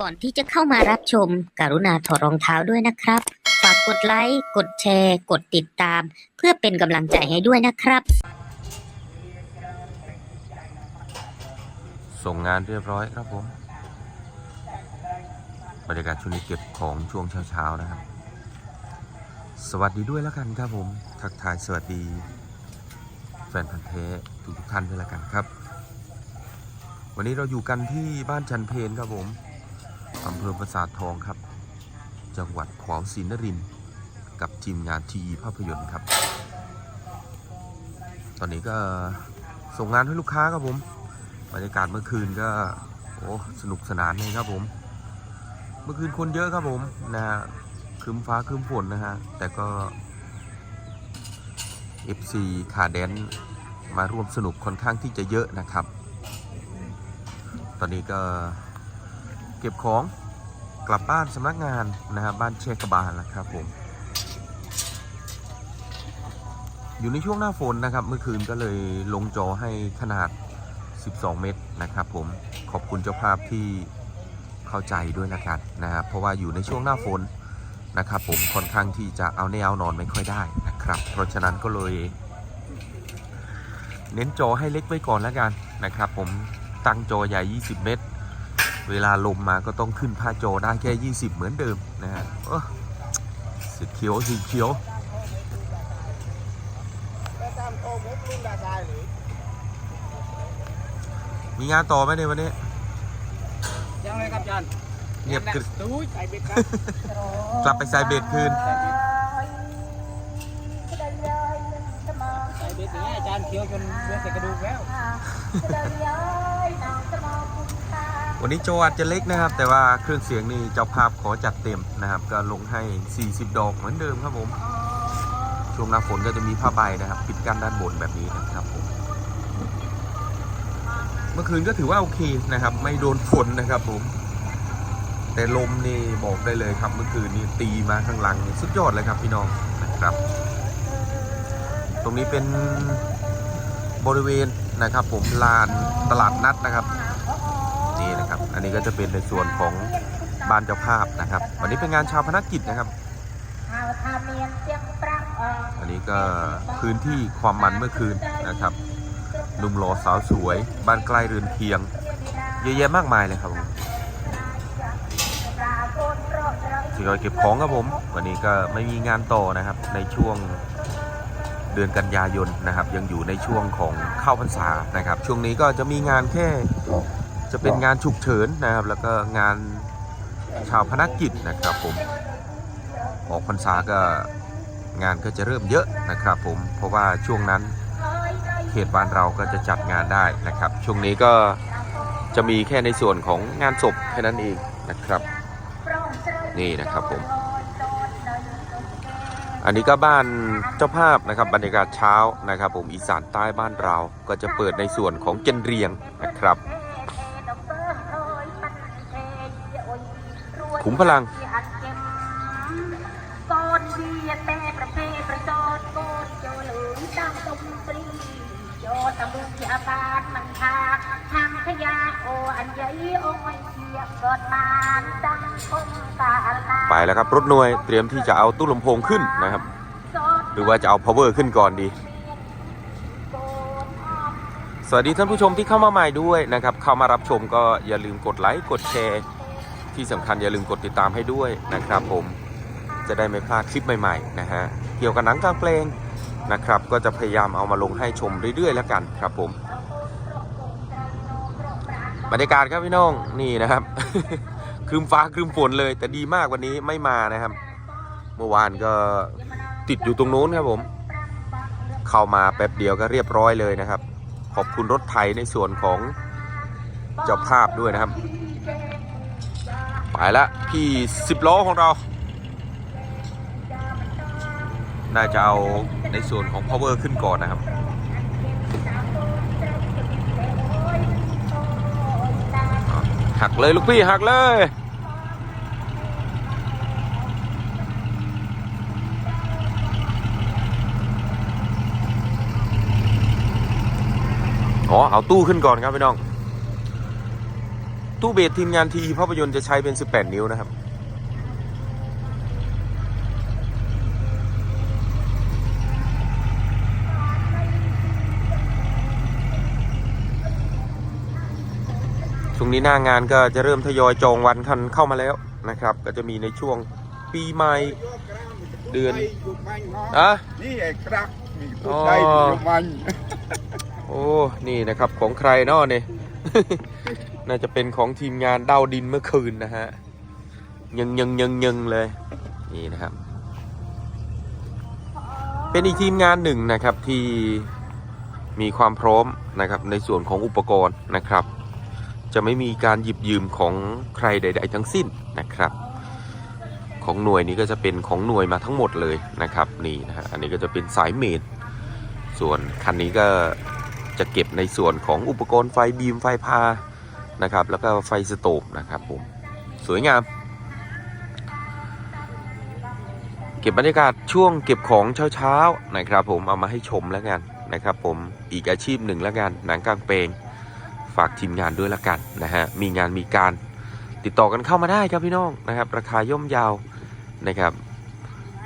ก่อนที่จะเข้ามารับชม กรุณาถอดรองเท้าด้วยนะครับ ฝากกดไลค์ กดแชร์ กดติดตาม เพื่อเป็นกำลังใจให้ด้วยนะครับ ส่งงานเรียบร้อยครับผม บรรยากาศช่วงนี้เก็บของช่วงเช้าๆนะครับ สวัสดีด้วยแล้วกันครับผม ทักทายสวัสดี แฟนพันธ์แท้ทุกท่านด้วยแล้วกันครับ วันนี้เราอยู่กันที่บ้านชันเพนครับผม อำเภอปราสาททองครับ จังหวัดขวาวศรีนรินกับทีมงานทีภาพยนตร์ครับ ตอนนี้ก็ส่งงานให้ลูกค้าครับผมบรรยากาศเมื่อคืนก็โอ้สนุกสนานเลยครับผม เมื่อคืนคนเยอะครับผมนะฮะครึมฟ้าครึมฝนนะฮะแต่ก็ FC ขาแดนมาร่วมสนุกค่อนข้างที่จะเยอะนะครับ ตอนนี้ก็ เก็บของกลับบ้านสำนักงานนะฮะบ้านเชกบาลแล้วครับผม อยู่ในช่วงหน้าฝนนะครับ เมื่อคืนก็เลยลงจอให้ขนาด 12 เมตรนะครับผมขอบคุณเจ้าภาพที่เข้าใจด้วยนะครับนะครับเพราะว่าอยู่ในช่วงหน้าฝนนะครับผมค่อนข้างที่จะเอาแนวนอนไม่ค่อยได้นะครับ เพราะฉะนั้นก็เลย เน้นจอให้เล็กไว้ก่อนแล้วกันนะครับ ผมตั้งจอใหญ่ 20 เมตร เวลาลมมาก็ต้องขึ้นผ้าจอได้แค่ 20 เหมือนเดิมนะฮะเอ้อสีเขียวสีเขียวมีงานต่อไหมในวันนี้ยังเลยครับอาจารย์เงียบกริบตุ้ยใส่เบ็ดครับกลับไปใส่เบ็ดคืนใส่เบ็ดอย่างเงี้ยอาจารย์เคี้ยวจนเลือดใส่กระดูกแล้ว วันนี้โจอาจจะเล็กนะครับ แต่ว่าเครื่องเสียงนี่เจ้าภาพขอจัดเต็มนะครับ ก็ลงให้ 40 ดอกเหมือนเดิมครับผมช่วงหน้าฝนก็จะมีผ้าใบนะครับ ปิดกั้นด้านบนแบบนี้นะครับผมเมื่อคืนก็ถือว่าโอเคนะครับ ไม่โดนฝนนะครับผม แต่ลมนี่บอกได้เลยครับ เมื่อคืนนี่ตีมาข้างหลังสุดยอดเลยครับพี่น้องนะครับ ตรงนี้เป็นบริเวณนะครับ ผมลานตลาดนัดนะครับ อันนี้ก็จะเป็นในส่วนของบ้านเจ้าภาพนะครับ วันนี้เป็นงานชาวพนักกิจนะครับ อันนี้ก็พื้นที่ความมันเมื่อคืนนะครับหนุ่มหล่อสาวสวย บ้านใกล้เรือนเคียง เยอะแยะมากมายเลยครับผมทยอยเก็บของครับผม วันนี้ก็ไม่มีงานต่อนะครับในช่วงเดือนกันยายนนะครับ ยังอยู่ในช่วงของเข้าพรรษานะครับ ช่วงนี้ก็จะมีงานแค่ จะเป็นงานฉุกเฉินนะครับ แล้วก็งานชาวพนักกิจนะครับผมออกพรรษาก็งานก็จะเริ่มเยอะนะครับผมเพราะว่าช่วงนั้นเขตบ้านเราก็จะจัดงานได้นะครับ ช่วงนี้ก็จะมีแค่ในส่วนของงานศพแค่นั้นเองนะครับ นี่นะครับผมอันนี้ก็บ้านเจ้าภาพนะครับบรรยากาศเช้านะครับ ผมอีสานใต้บ้านเราก็จะเปิดในส่วนของเจนเรียงนะครับ ขุมพลัง ไปแล้วครับ รถหน่วยเตรียมที่จะเอาตู้ลำโพงขึ้นนะครับ หรือว่าจะเอา power ขึ้นก่อนดีสวัสดีท่านผู้ชมที่เข้ามาใหม่ด้วยนะครับ เข้ามารับชมก็อย่าลืมกดไลค์ กดแชร์ ที่สำคัญอย่าลืมกดติดตามให้ด้วยนะครับ ผมจะได้ไม่พลาดคลิปใหม่ๆนะฮะเกี่ยวกับหนังกลางเพลงนะครับ ก็จะพยายามเอามาลงให้ชมเรื่อยๆ แล้วกันครับผม บรรยากาศครับพี่น้องนี่นะครับ ครึมฟ้าครึมฝนเลย แต่ดีมากวันนี้ไม่มานะครับ เมื่อวานก็ติดอยู่ตรงนู้นครับผม เข้ามาแป๊บเดียวก็เรียบร้อยเลยนะครับ ขอบคุณรถไถในส่วนของเจ้าภาพด้วยนะครับ ไปละพี่สิบล้อของเรา น่าจะเอาในส่วนของ power ขึ้นก่อนนะครับหักเลยลูกพี่หักเลยอ๋อเอาตู้ขึ้นก่อนครับพี่น้อง ตู้เบสทีมงานทีภาพยนตร์จะใช้เป็น 18 นิ้วนะครับ ช่วงนี้หน้างานก็จะเริ่มทยอยจองวันกันเข้ามาแล้วนะครับ ก็จะมีในช่วงปีใหม่เดือนอะนี่ไอ้ครับมีอ๋ผู้อใดมีอยู่มันโอ้ นี่นะครับของใครเนาะเนี่ย น่าจะเป็นของทีมงานเด้าดินเมื่อคืนนะฮะยังยังยังยังเลยนี่นะครับ เป็นอีกทีมงานหนึ่งนะครับที่มีความพร้อมนะครับในส่วนของอุปกรณ์นะครับ จะไม่มีการหยิบยืมของใครใด ๆ ทั้งสิ้นนะครับ ของหน่วยนี้ก็จะเป็นของหน่วยมาทั้งหมดเลยนะครับนี่นะฮะอันนี้ก็จะเป็นสายเมดส่วนคันนี้ก็จะเก็บในส่วนของอุปกรณ์ไฟบีมไฟพา นะครับ แล้วก็ไฟสโตบนะครับผม สวยงาม เก็บบรรยากาศช่วงเก็บของเช้าๆนะครับผมเอามาให้ชมแล้วกันนะครับผมอีกอาชีพหนึ่งแล้วกันหนังกลางเปลงฝากทีมงานด้วยละกันนะฮะมีงานมีการติดต่อกันเข้ามาได้ครับพี่น้องนะครับ ราคาย่อมยาวนะครับ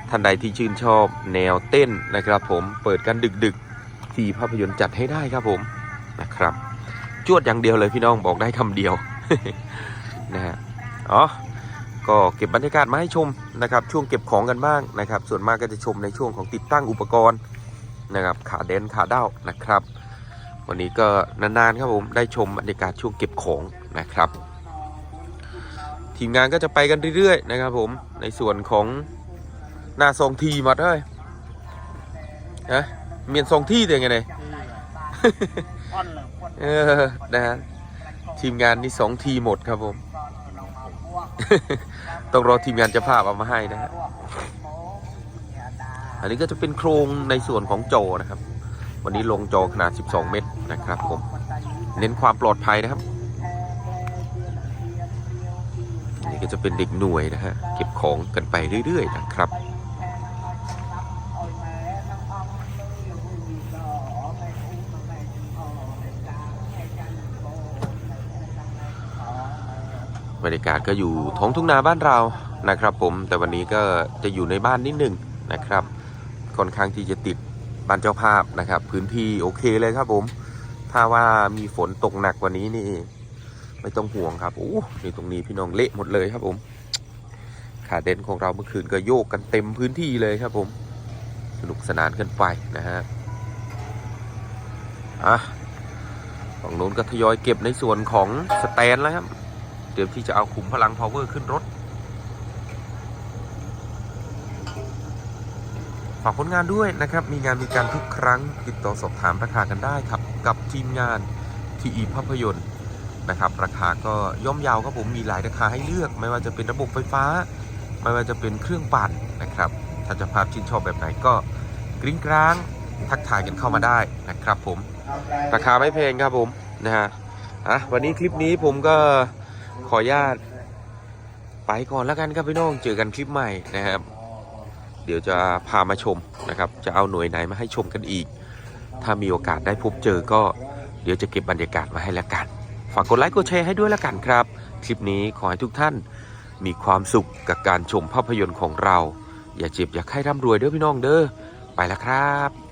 ท่านใดที่ชื่นชอบแนวเต้นนะครับผมเปิดกันดึกๆที่ภาพยนตร์จัดให้ได้ครับผมนะครับ จวดอย่างเดียวเลยพี่น้องบอกได้คำเดียวนะฮะอ๋อก็เก็บบรรยากาศมาให้ชมนะครับ ช่วงเก็บของกันบ้างนะครับ ส่วนมากก็จะชมในช่วงของติดตั้งอุปกรณ์นะครับ ขาเดนขาเด้านะครับ วันนี้ก็นานๆครับผมได้ชมบรรยากาศช่วงเก็บของนะครับ ทีมงานก็จะไปกันเรื่อยๆนะครับผมในส่วนของหน้าทรงทีมาเลยฮะเมียนทรงที่เดียไงเนี่ย เออนะฮะทีมงานนี่สองทีหมดครับผม ต้องรอทีมงานจะภาพเอามาให้นะฮะอันนี้ก็จะเป็นโครงในส่วนของจอนะครับ วันนี้ลงจอขนาด 12 เมตรนะครับผม เน้นความปลอดภัยนะครับ นี่ก็จะเป็นเด็กหน่วยนะฮะ เก็บของกันไปเรื่อย ๆ นะครับ บรรยากาศก็อยู่ท้องทุ่งนาบ้านเรานะครับ ผมแต่วันนี้ก็จะอยู่ในบ้านนิดหนึ่งนะครับค่อนข้างที่จะติดบ้านเจ้าภาพนะครับ พื้นที่โอเคเลยครับผม ถ้าว่ามีฝนตกหนักกว่านี้นี่ ไม่ต้องห่วงครับโอ้นี่ตรงนี้พี่น้องเละหมดเลยครับผม ขาเด่นของเราเมื่อคืนก็โยกกันเต็มพื้นที่เลยครับผม สนุกสนานกันไปนะฮะอะฝั่งนู้นก็ทยอยเก็บในส่วนของสแตนแล้วครับ ตรียมที่จะเอาขุมพลัง power ขึ้นรถ ฝากผลงานด้วยนะครับ มีงานมีการทุกครั้งติดต่อสอบถามราคากันได้ครับ กับทีมงาน TE ภาพยนตร์นะครับ ราคาก็ย่อมยาวครับผมมีหลายราคาให้เลือก ไม่ว่าจะเป็นระบบไฟฟ้า ไม่ว่าจะเป็นเครื่องปั่นนะครับ ถ้าจะภาพชื่นชอบแบบไหนก็กริ้งกร้างทักทายกันเข้ามาได้นะครับผม ราคาไม่แพงครับผมนะฮะอะวันนี้คลิปนี้ผมก็ ขออนุญาต ไปก่อนแล้วกันครับพี่น้องเจอกันคลิปใหม่นะครับ เดี๋ยวจะพามาชมนะครับ จะเอาหน่วยไหนมาให้ชมกันอีก ถ้ามีโอกาสได้พบเจอก็เดี๋ยวจะเก็บบรรยากาศมาให้แล้วกัน ฝากกดไลค์กดแชร์ให้ด้วยแล้วกันครับ คลิปนี้ขอให้ทุกท่านมีความสุขกับการชมภาพยนตร์ของเรา อย่าเจ็บอย่าไข้ร่ำรวยเด้อพี่น้องเด้อไปแล้วครับ